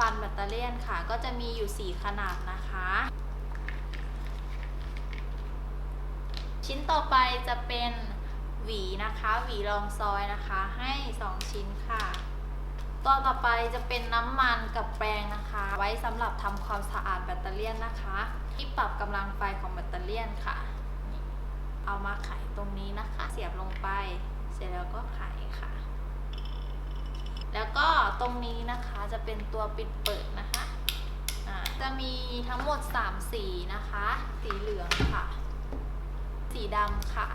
ฟันแบตเตอรี่ยนค่ะ ก็จะมีอยู่ 4 ขนาดนะคะ ชิ้นต่อไปจะเป็นหวีนะคะ หวีรองซอยนะคะ ให้ 2 ชิ้นค่ะตัวต่อไปจะเป็นน้ำมันกับแปรงนะคะ ไว้สำหรับทำความสะอาดแบตเตอรี่ยนนะคะ ที่ปรับกำลังไฟของแบตเตอรี่ยนค่ะ เอามาไขตรงนี้นะคะ เสียบลงไป เสร็จแล้วก็ไขค่ะ ตรงนี้นะคะจะเป็นตัวปิดเปิดนะคะะจะมีทั้งหมด 3 สีนะคะ สีเหลืองค่ะ สีดำค่ะ